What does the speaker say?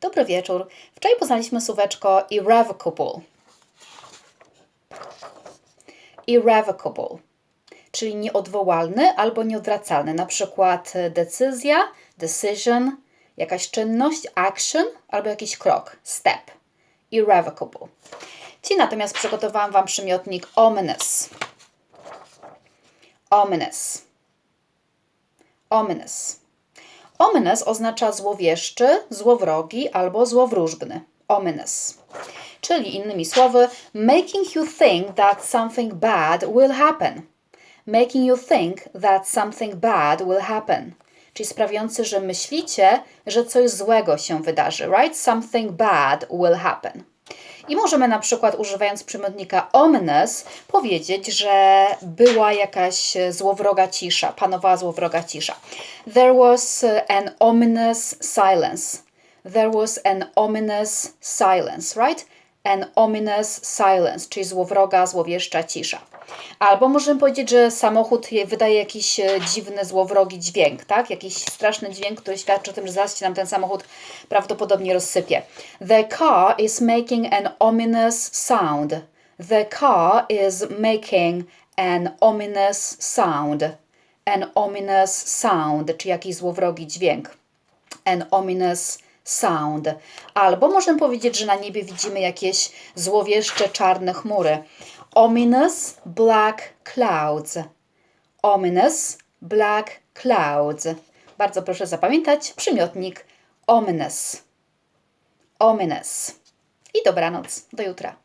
Dobry wieczór. Wczoraj poznaliśmy słóweczko irrevocable. Irrevocable, czyli nieodwołalny albo nieodwracalny. Na przykład e, decyzja, decision, jakaś czynność, action albo jakiś krok, step. Irrevocable. Ci natomiast przygotowałam Wam przymiotnik ominous. Ominous. Ominous. Ominous oznacza złowieszczy, złowrogi albo złowróżbny. Ominous. Czyli innymi słowy, making you think that something bad will happen. Making you think that something bad will happen. Czyli sprawiający, że myślicie, że coś złego się wydarzy, right? Something bad will happen. I możemy na przykład używając przymiotnika ominous powiedzieć, że była jakaś złowroga cisza, panowała złowroga cisza. There was an ominous silence. There was an ominous silence, right? An ominous silence, czyli złowroga, złowieszcza cisza. Albo możemy powiedzieć, że samochód je- wydaje jakiś e, dziwny, złowrogi dźwięk, tak? Jakiś straszny dźwięk, który świadczy o tym, że zaraz się nam ten samochód prawdopodobnie rozsypie. The car is making an ominous sound. The car is making an ominous sound. An ominous sound, czy jakiś złowrogi dźwięk an ominous sound. Albo możemy powiedzieć, że na niebie widzimy jakieś złowieszcze czarne chmury. Ominous black clouds. Ominous black clouds. Bardzo proszę zapamiętać przymiotnik ominous. Ominous. I dobranoc. Do jutra.